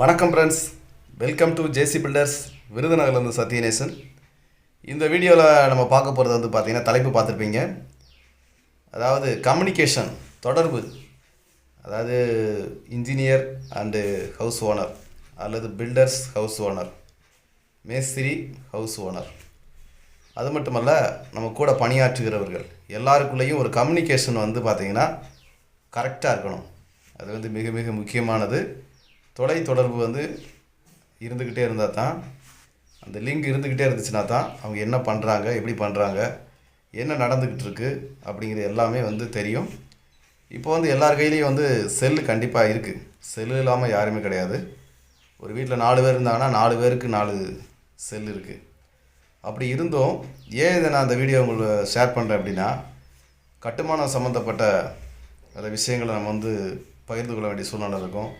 வணக்கம் friends welcome to JC builders விருதுநகர்லேருந்து Sathyanesan. இந்த வீடியோவில் நம்ம பார்க்க போகிறது வந்து பார்த்திங்கன்னா தலைப்பு பார்த்துருப்பீங்க. அதாவது கம்யூனிகேஷன் தொடர்பு. அதாவது இன்ஜினியர் அண்டு ஹவுஸ் ஓனர் அல்லது பில்டர்ஸ் ஹவுஸ் ஓனர் மேஸ்திரி ஹவுஸ் ஓனர் அது மட்டுமல்ல நம்ம கூட பணியாற்றுகிறவர்கள் எல்லாருக்குள்ளேயும் ஒரு கம்யூனிகேஷன் வந்து பார்த்திங்கன்னா கரெக்டாக இருக்கணும். அது வந்து மிக மிக முக்கியமானது. தொலை தொடர்பு வந்து இருந்துக்கிட்டே இருந்தால் தான் அந்த லிங்க் இருந்துக்கிட்டே இருந்துச்சுன்னா தான் அவங்க என்ன பண்ணுறாங்க எப்படி பண்ணுறாங்க என்ன நடந்துக்கிட்டு இருக்கு அப்படிங்கிறது எல்லாமே வந்து தெரியும். இப்போ வந்து எல்லார் கையிலையும் வந்து செல்லு கண்டிப்பாக இருக்குது செல்லு இல்லாமல் யாருமே கிடையாது. ஒரு வீட்டில் நாலு பேர் இருந்தாங்கன்னா நாலு பேருக்கு நாலு செல் இருக்குது அப்படி இருந்தும் ஏன் இதை நான் அந்த வீடியோ உங்களுக்கு ஷேர் பண்ணுறேன் அப்படின்னா கட்டுமானம் சம்மந்தப்பட்ட அந்த விஷயங்களை நம்ம வந்து பகிர்ந்து கொள்ள வேண்டிய சூழ்நிலை இருக்கும்.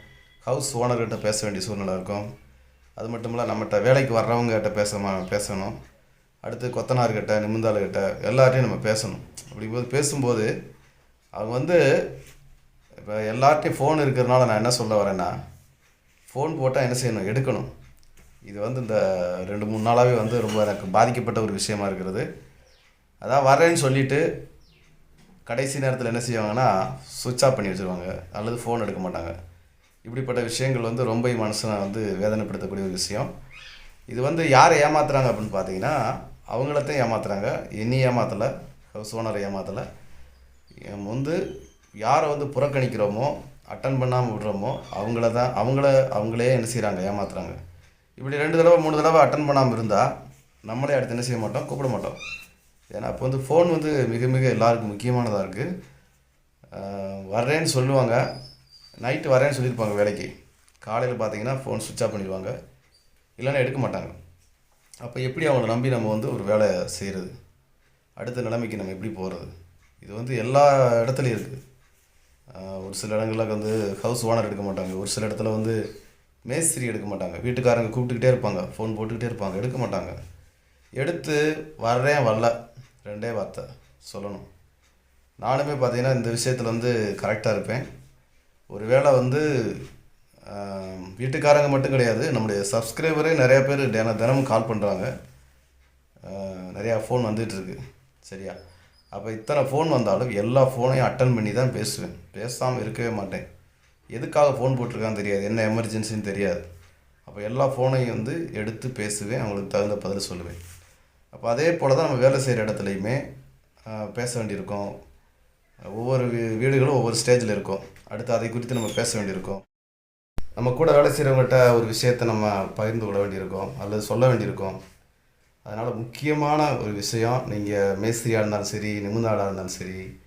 ஹவுஸ் ஓனர்கிட்ட பேச வேண்டிய சூழ்நிலை இருக்கும். அது மட்டும் இல்லை நம்மகிட்ட வேலைக்கு வர்றவங்ககிட்ட பேச பேசணும். அடுத்து கொத்தனார்கிட்ட நிமிந்தாளுகிட்ட எல்லார்ட்டையும் நம்ம பேசணும். அப்படிங்கும்போது பேசும்போது அவங்க வந்து இப்போ எல்லார்ட்டையும் ஃபோன் இருக்கிறதுனால நான் என்ன சொல்ல வரேன்னா ஃபோன் போட்டால் என்ன செய்யணும்? எடுக்கணும். இது வந்து இந்த ரெண்டு மூணு நாளாகவே வந்து ரொம்ப எனக்கு பாதிக்கப்பட்ட ஒரு விஷயமா இருக்கிறது. அதான் வரேன்னு சொல்லிவிட்டு கடைசி நேரத்தில் என்ன செய்வாங்கன்னா சுவிட்ச் ஆஃப் பண்ணி வச்சுருவாங்க. அல்லது ஃபோன் எடுக்க மாட்டாங்க. இப்படிப்பட்ட விஷயங்கள் வந்து ரொம்ப மனசனை வந்து வேதனைப்படுத்தக்கூடிய ஒரு விஷயம். இது வந்து யாரை ஏமாத்துறாங்க அப்படின்னு பார்த்தீங்கன்னா அவங்களத்தையும் ஏமாத்துறாங்க. என்னை ஏமாத்தலை ஹவுஸ் ஓனரை ஏமாத்தலை. வந்து யாரை வந்து புறக்கணிக்கிறோமோ அட்டன் பண்ணாமல் விடுறோமோ அவங்கள தான் அவங்கள அவங்களே என்ன செய்கிறாங்க ஏமாத்துறாங்க. இப்படி ரெண்டு தடவை மூணு தடவை அட்டன் பண்ணாமல் இருந்தால் நம்மளே அடுத்து என்ன செய்ய மாட்டோம்? கூப்பிட மாட்டோம். ஏன்னா அப்போ வந்து ஃபோன் வந்து மிக மிக எல்லாருக்கும் முக்கியமானதாக இருக்குது வர்றேன்னு சொல்லுவாங்க. நைட்டு வரேன்னு சொல்லியிருப்பாங்க வேலைக்கு. காலையில் பார்த்தீங்கன்னா ஃபோன் சுவிட்ச் ஆஃப் பண்ணிடுவாங்க. இல்லைன்னா எடுக்க மாட்டாங்க. அப்போ எப்படி அவங்கள நம்பி நம்ம வந்து ஒரு வேலை செய்கிறது அடுத்த நிலைமைக்கு நம்ம எப்படி போகிறது இது வந்து எல்லா இடத்துலையும் இருக்குது ஒரு சில இடங்களில் வந்து ஹவுஸ் ஓனர் எடுக்க மாட்டாங்க. ஒரு சில இடத்துல வந்து மேஸ்திரி எடுக்க மாட்டாங்க. வீட்டுக்காரங்க கூப்பிட்டுக்கிட்டே இருப்பாங்க. ஃபோன் போட்டுக்கிட்டே இருப்பாங்க. எடுக்க மாட்டாங்க. எடுத்து வர்றேன் வரல. ரெண்டே வார்த்தை சொல்லணும். நானுமே பார்த்தீங்கன்னா இந்த விஷயத்தில் வந்து கரெக்டாக இருப்பேன். ஒரு வேளை வந்து வீட்டுக்காரங்க மட்டும் கிடையாது நம்முடைய சப்ஸ்கிரைபரே நிறைய பேர் தின தினமும் கால் பண்ணுறாங்க நிறையா ஃபோன் வந்துகிட்ருக்கு சரியா? அப்போ இத்தனை ஃபோன் வந்தாலும் எல்லா ஃபோனையும் அட்டன் பண்ணி தான் பேசுவேன். பேசாமல் இருக்கவே மாட்டேன். எதுக்காக ஃபோன் போட்டிருக்கான்னு தெரியாது. என்ன எமர்ஜென்சின்னு தெரியாது. அப்போ எல்லா ஃபோனையும் வந்து எடுத்து பேசுவேன். அவங்களுக்கு தகுந்த பதில் சொல்லுவேன். அப்போ அதே போல் தான் நம்ம வேலை செய்கிற இடத்துலையுமே பேச வேண்டியிருக்கோம். ஒவ்வொரு வீ- வீடுகளும் ஒவ்வொரு ஸ்டேஜில் இருக்கும். அடுத்து அதை குறித்து நம்ம பேச வேண்டியிருக்கும். நம்ம கூட வேலை செய்கிறவங்கள்ட்ட ஒரு விஷயத்தை நம்ம பகிர்ந்து கொள்ள வேண்டியிருக்கும் அல்லது சொல்ல வேண்டியிருக்கோம். அதனால் முக்கியமான ஒரு விஷயம் நீங்கள் மேஸ்திரியாக இருந்தாலும் சரி நிமிந்தாளாக இருந்தாலும் சரி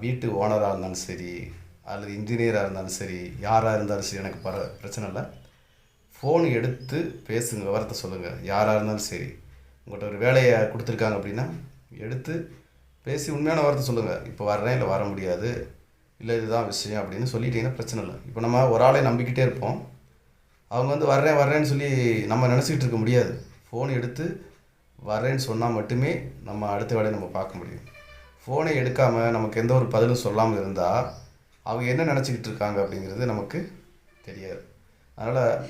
வீட்டு ஓனராக இருந்தாலும் சரி அல்லது இன்ஜினியராக இருந்தாலும் சரி யாராக இருந்தாலும் சரி எனக்கு பர பிரச்சனை இல்லை. ஃபோன் எடுத்து பேசுங்க விவரத்தை சொல்லுங்கள் யாராக இருந்தாலும் சரி. உங்கள்கிட்ட ஒரு வேலையை கொடுத்துருக்காங்க அப்படின்னா எடுத்து பேசி உண்மையான வார்த்தை சொல்லுங்கள் இப்போ வர்றேன் இல்லை வர முடியாது. இல்லை இதுதான் விஷயம் அப்படின்னு சொல்லிட்டீங்கன்னா பிரச்சனை இல்லை. இப்போ நம்ம ஒரு ஆளை நம்பிக்கிட்டே இருப்போம். அவங்க வந்து வர்றேன் வர்றேன்னு சொல்லி நம்ம நினச்சிக்கிட்டு இருக்க முடியாது. ஃபோன் எடுத்து வர்றேன்னு சொன்னால் மட்டுமே நம்ம அடுத்த வேலையை நம்ம பார்க்க முடியும். ஃபோனை எடுக்காமல் நமக்கு எந்த ஒரு பதிலும் சொல்லாமல் இருந்தால் அவங்க என்ன நினச்சிக்கிட்டு இருக்காங்க அப்படிங்கிறது நமக்கு தெரியாது. அதனால்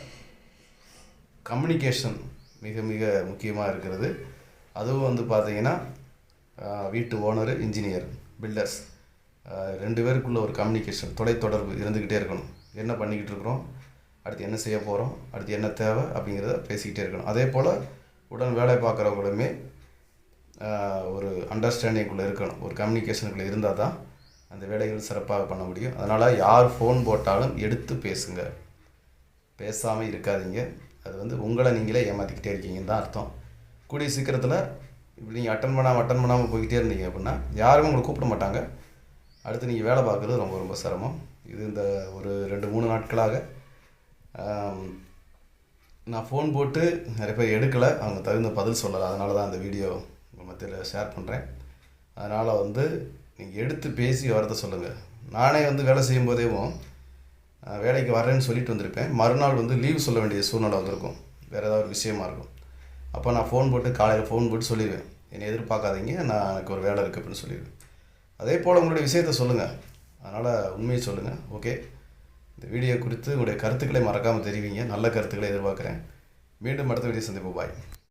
கம்யூனிகேஷன் மிக மிக முக்கியமாக இருக்கிறது. அதுவும் வந்து பார்த்திங்கன்னா வீட்டு ஓனர் இன்ஜினியர் பில்டர்ஸ் ரெண்டு பேருக்குள்ள ஒரு கம்யூனிகேஷன் தொலைத்தொடர்பு இருந்துக்கிட்டே இருக்கணும். என்ன பண்ணிக்கிட்டு இருக்கிறோம்? அடுத்து என்ன செய்ய போகிறோம் அடுத்து என்ன தேவை? அப்படிங்கிறத பேசிக்கிட்டே இருக்கணும். அதே போல் உடன் வேலை பார்க்குறவங்களுமே ஒரு அண்டர்ஸ்டாண்டிங்குள்ளே இருக்கணும். ஒரு கம்யூனிகேஷனுக்குள்ளே இருந்தால் தான் அந்த வேலைகள் சிறப்பாக பண்ண முடியும். அதனால் யார் ஃபோன் போட்டாலும் எடுத்து பேசுங்க. பேசாமல் இருக்காதீங்க. அது வந்து உங்களை நீங்களே ஏமாற்றிக்கிட்டே இருக்கீங்கன்னு தான் அர்த்தம். கூடிய சீக்கிரத்தில் இப்படி நீங்கள் அட்டன் பண்ணாமல் அட்டன் பண்ணாமல் போய்கிட்டே இருந்தீங்க அப்படின்னா யாருமே உங்களை கூப்பிட மாட்டாங்க. அடுத்து நீங்கள் வேலை பார்க்குறது ரொம்ப ரொம்ப சிரமம். இது இந்த ஒரு ரெண்டு மூணு நாட்களாக நான் ஃபோன் போட்டு நிறைய பேர் எடுக்கலை. அவங்க தகுந்த பதில் சொல்லலை. அதனால தான் அந்த வீடியோ உங்கள் மத்தியில் ஷேர் பண்ணுறேன் அதனால் வந்து நீங்கள் எடுத்து பேசி வரத சொல்லுங்கள் நானே வந்து வேலை செய்யும் போதேவும் வேலைக்கு வரேன்னு சொல்லிட்டு வந்திருப்பேன். மறுநாள் வந்து லீவ் சொல்ல வேண்டிய சூழ்நிலை வந்திருக்கும். வேறு ஏதாவது ஒரு விஷயமா இருக்கும். அப்போ நான் ஃபோன் போட்டு காலையில் ஃபோன் போட்டு சொல்லிடுவேன். என்னை எதிர்பார்க்காதீங்க நான் எனக்கு ஒரு வேலை இருக்குது அப்படின்னு சொல்லிடுவேன். அதே போல் உங்களுடைய விஷயத்த சொல்லுங்கள் அதனால் உண்மையை சொல்லுங்கள் ஓகே இந்த வீடியோ குறித்து உங்களுடைய கருத்துக்களை மறக்காமல் தெரிவிங்க. நல்ல கருத்துக்களை எதிர்பார்க்குறேன். மீண்டும் அடுத்த வீடியோ சந்திப்போம். பாய்